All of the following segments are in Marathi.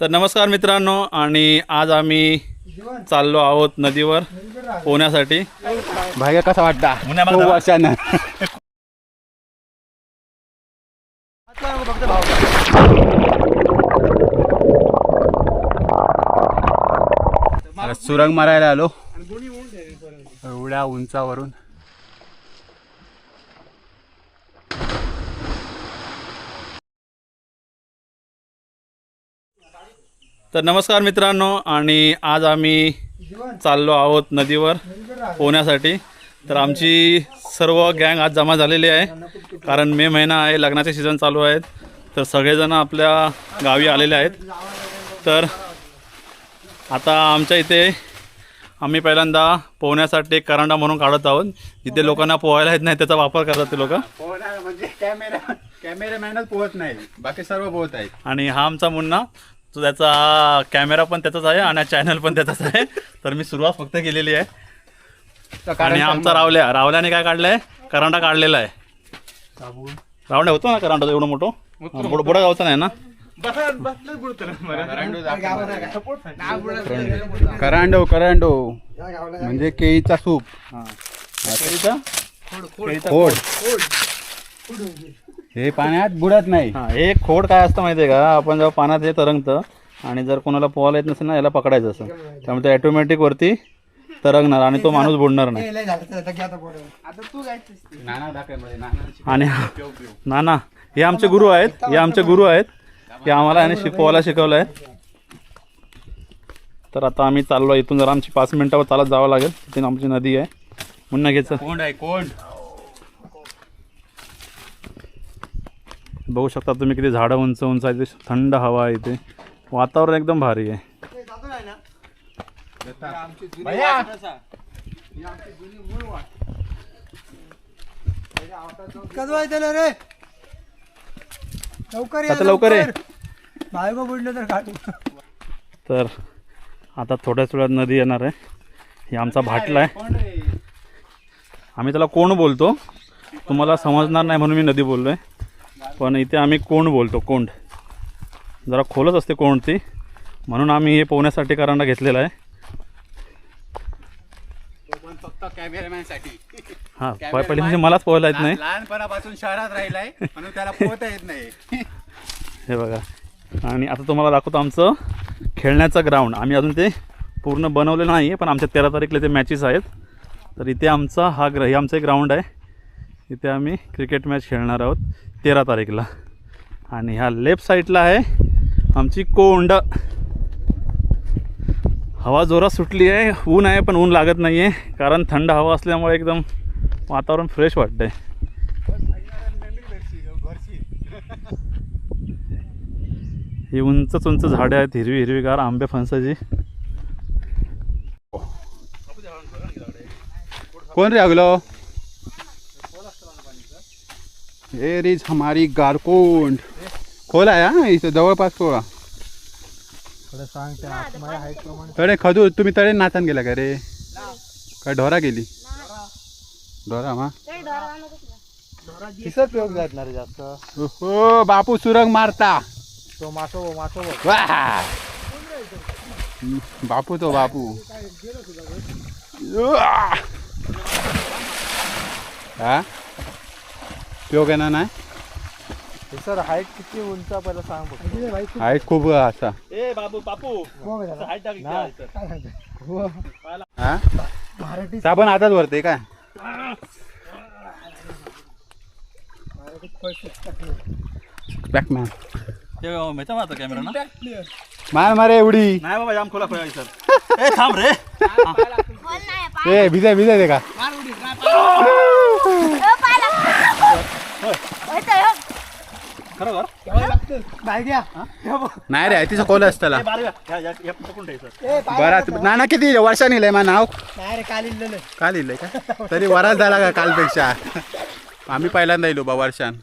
तर नमस्कार मित्रांनो आणि आज आम्ही चाललो आहोत नदीवर पोहण्यासाठी. भाग्य कसा वाटता. वर्षानं. सुरंग मारायला आलो. एवढ्या उंचावरून. तर नमस्कार मित्रांनो आणि आज आम्ही चाललो आहोत नदीवर पोहण्यासाठी. तर आमची सर्व गँग आज जमा झालेली आहे कारण मे महिना आहे लग्नाचे सीझन चालू आहेत. तर सगळेजण आपल्या गावी आलेले आहेत. तर आता आमच्या इथे आम्ही पहिल्यांदा पोहण्यासाठी एक करांडा म्हणून काढत आहोत. जिथे लोकांना पोहायला येत नाही त्याचा वापर करतात ते लोक. म्हणजे कॅमेरा कॅमेरामॅनच पोहत नाही. बाकी सर्व पोहत आहेत. आणि हा आमचा मुन्ना. तो त्याचा कॅमेरा पण त्याचाच आहे आणि चॅनल पण त्याचाच आहे. तर मी सुरुवात फक्त केलेली आहे. आणि आमचा रावल्या रावल्याने काय काढलंय? करांडा काढलेला आहे. रावण्या होतो ना करांडा एवढं मोठं? बुड- बुडा गावचा नाही ना? करांडो करांडो. म्हणजे केळीचा सूप. केळीचा? केळीचा खोड. हे पाण्यात बुडत नाही. हा हे खोड काय असतं माहिती आहे का? आपण जेव्हा पाण्यात हे तरंगतं आणि जर कोणाला पोहायला येत नसेल ना याला पकडायचं असं. त्यामुळे ते ऑटोमॅटिक वरती तरंगणार आणि तो माणूस बुडणार नाही. नाना दाखवायमध्ये नाना आणि नाना हे आमचे गुरु आहेत हे आमचे गुरु आहेत. हे आम्हाला याने शिकवायला शिकवलं आहे तर आता आम्ही चाललो. इथून जरा आमची पाच मिनिटावर चालत जावं लागेल. तिथे आमची नदी आहे. मुन्ना घ्यायचं कोंड आहे कोंड. बघू शकता तुम्ही किती झाडं उंच उंच आहे इथे थंड हवा आहे इथे. वातावरण एकदम भारी आहे. रे. लवकर या आता लवकर ये. बायको बुडलं तर काढू. तर आता थोड्याच वेळात नदी येणार आहे. हे आमचा भाटला आहे. आम्ही त्याला कोण बोलतो? तुम्हाला समजणार नाही म्हणून मी नदी बोललो आहे पण इथे आम्ही कोंड बोलतो कोंड. जरा खोलच असते कोंड ती म्हणून आम्ही हे पोहण्यासाठी करांडा घेतलेला आहे. फक्त कॅमेरामॅनसाठी हां पहिले म्हणजे मलाच पोहायला येत नाही. लहानपणापासून शहरात राहिलाय म्हणून त्याला पोहता येत नाही. हे बघा. आणि आता तुम्हाला दाखवतो आमचं खेळण्याचं ग्राउंड आम्ही अजून ते पूर्ण बनवलेलं नाही आहे पण आमच्या तेरा तारीखला ते मॅचेस आहेत. तर इथे आमचा हा ग्र हे आमचं ग्राउंड आहे. इथे आम्ही क्रिकेट मॅच खेळणार आहोत तेरा तारीखला. आणि ह्या लेफ्ट साईडला आहे आमची कोंड. हवा जोरात सुटली आहे. ऊन आहे पण ऊन लागत नाही आहे कारण थंड हवा असल्यामुळे एकदम वातावरण फ्रेश वाटतं आहे ही उंच उंच झाडे आहेत हिरवी हिरवीगार आंबे फणसाची. कोण रे आगलो हे रीज हमारी गारकोंड. खोल आहे हा इथं जवळपास खोला. तळे खदू तुम्ही तळे नाचन गेला का रे? काय ढोरा गेली? ढोरा मा किसत प्रयोग जात ना रे जास्त. हो बापू सुरंग मारता. तो मासो मासो वाह! बापू तो बापू! हा? उपयोग ना नाही सर हाईट किती उंच आहे पहिला सांग बघ. आहे खूप असा. ए बाबू बापू. हा मराठी साबण हातात वरते काय बॅकमॅन कॅमेरा ना मार मारे एवढी नाही बाबा जाम खोला खोला सर. ए थांब रे. ए भिजाय भिजाय दे का? नाही रे तिचं कोल. बरं नाना किती वर्षा लिहिलंय मा नाव? नाही रे काल लिहिलंय का? तरी वराच झाला का कालपेक्षा? आम्ही पहिल्यांदा येलो बा वर्षान.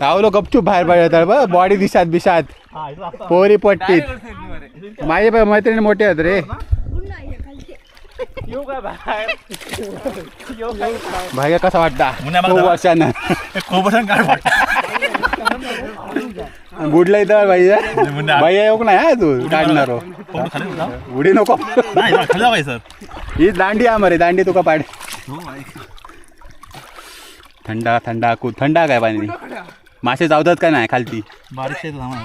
राहुलो गपचूप बाहेर बा बॉडी इथं आता. पोरी पट्टीत. माझे मैत्रिणी मोठे आहेत रे. येऊ काय बाहेर. येऊ काय भाग्य कसा वाटता? मुन्या खूप वर्षानं खूप काय वाटतं. बुडला इथं भाई भाई येऊ नाही हा तू काढणार हो. कोण खाली होता? उडी नको. नाही जा, खाली जावाय सर. ही दांडी आ मरे दांडी तुका पाड. थंडा थंडा कू थंडा काय पाणी? मासे जावतात का नाही खालती? बारीक थांबा.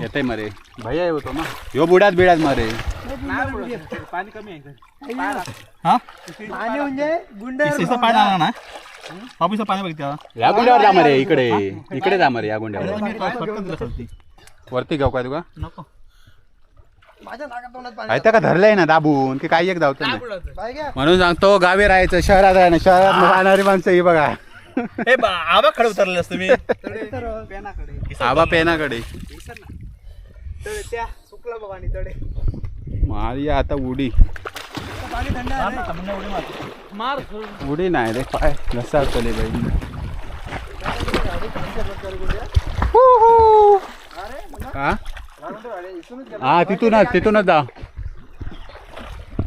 येते मरे. भैया येतो ना. ह्यो बुडात बिडात मरे. हा? पाणी म्हणजे इसा पाय लागला ना? बाबूचा पाणी बघितला या गुंड्यावर जा मरे इकडे. इकडे जा मरे या गुंड्यावर. वरती घेऊ काय तुका नको. आहे का धरलंय ना दाबून? की काही एक धावत म्हणून सांगतो गावी राहायचं शहरात आहे ना शहरात राहणारी माणसं ही बघा. हे बा आबा खडे उतरले असते मी आबा पेनाकडे. तळे त्या सुकला बघ आणि तळे. मारी आता उडी. पाणी थंड आहे मार. उडी नाही रे पाय घसा चले बाई हा? हा तिथूनच तिथूनच जा.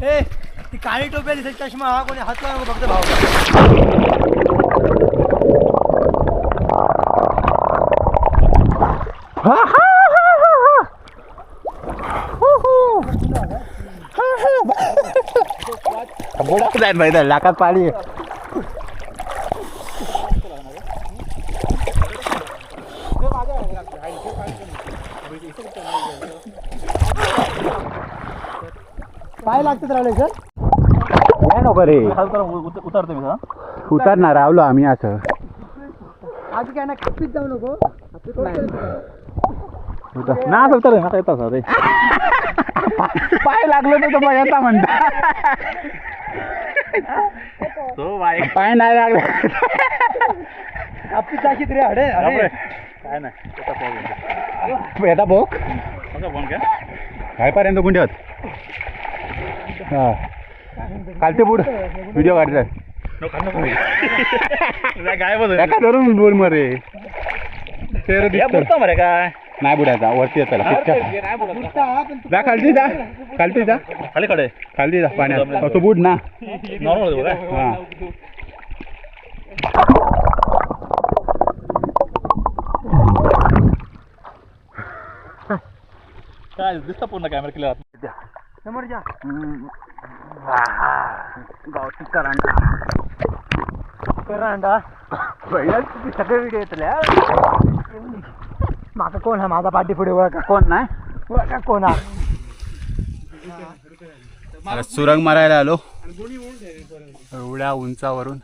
ए ती काळी टोपी दिसत चष्मा. हा कोणी हात लावा फक्त भाव बुडात जाईल बाई लाकात पाणी काय लागतात राहिले सर नाही नको रे उतरतो मी उतरणार रावलो आम्ही असं. आधी काय ना कप्पीत जाऊ नको. ना उतर ना येतात रे? पाय लागलो तर तो येता म्हणता. तो बाय. पाय नाही लागला. कप्पीत जाशीत रे अडे अरे. काय नाही. येता भोक काय पर्यंत गुंड्यात हा. कालते बुड व्हिडिओ काढतात काय बोल एका धरून बोल मरे. तेर दिसतं. बोलतो मरे काय? नाही बुडायचा वरती येताला हा जा खालती जा. खालती जा. खाली कडे खालती जा पाण्यात. तो बुड ना. नॉर्मल काय? हा. काय दिसतं पूर्ण कॅमेरा क्लिअर समोर जा. गावठी करांडा करा अंडा सगळे व्हिडिओ येतले माका कोण हा माझा पाठी पुढे ओळखा. कोण नाही? ओळखा कोण हा सुरंग मारायला आलो. एवढ्या उंचावरून.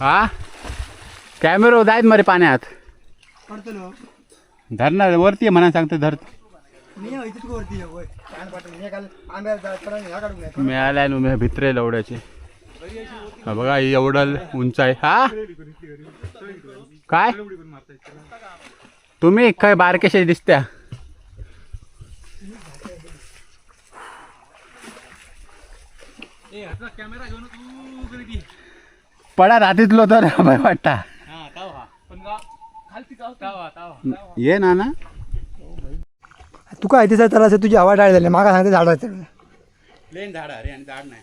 हा? कॅमेरा जायत मरे पाण्यात. धरणार वरती आहे म्हणा सांगतो धर. हे. मिळालाय ना भित्रे लवड्याचे. हा बघा ही एवढं उंच आहे. हा? काय? तुम्ही काय बारकेशे दिसत्या? पडा रात्रीतलो तर भय वाटता ये ना ना. तू काय तिचा त्याला तुझी हवा डाळ झाली. मागा सांगते झाडाचं. लेन झाड अरे आणि झाड नाही.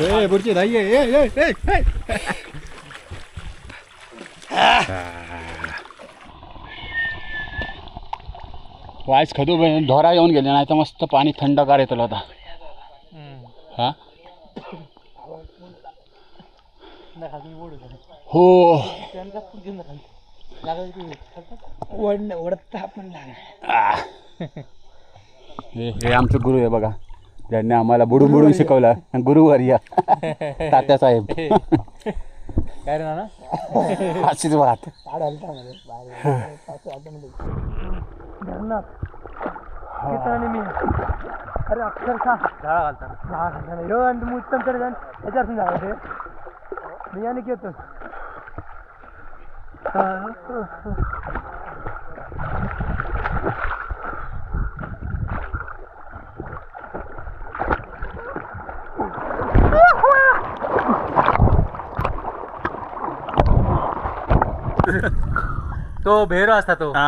ए बुरची धाई ए ए ए ए वाईस खदू ढोरा येऊन गेले नाही तर मस्त पाणी थंडगार येतलं होता हा? हो. हे हे आमचं गुरु आहे बघा. ज्यांनी आम्हाला बुडून बुडून शिकवलं. गुरुवर या. तात्यासाहेब काय रे नाना? कीर्तनाने मी? अरे अक्षरशः. झाडा घालताना ह्यो आणि तुम्ही उत्तम तर जाण ह्याच्यापासून झाला ते मी आणि घेतो तो भेरो असता तो.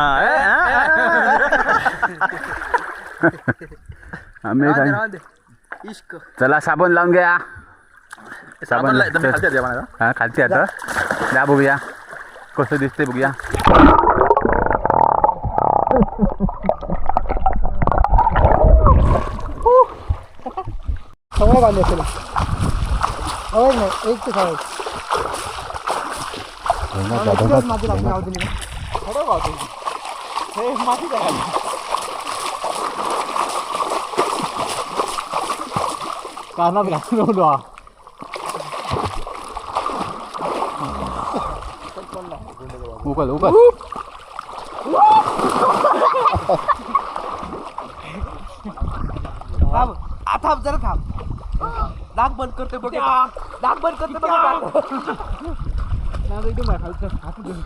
आम्ही काय- इश्क. चला साबण लावून घ्या. साबण हा खालची आता द्या बघूया. कसं दिसतंय बघूया. सवय बांधली असेल. सवय नाही. एक ते सवय माती लागली गाव दिली खरं गाव दिली हे माती काय कानात घालून हा उकल उकल थांब आता जरा थांब नाक बंद करते बघ नाक बंद करते बघ नाक एकदम खालचं हात घेऊन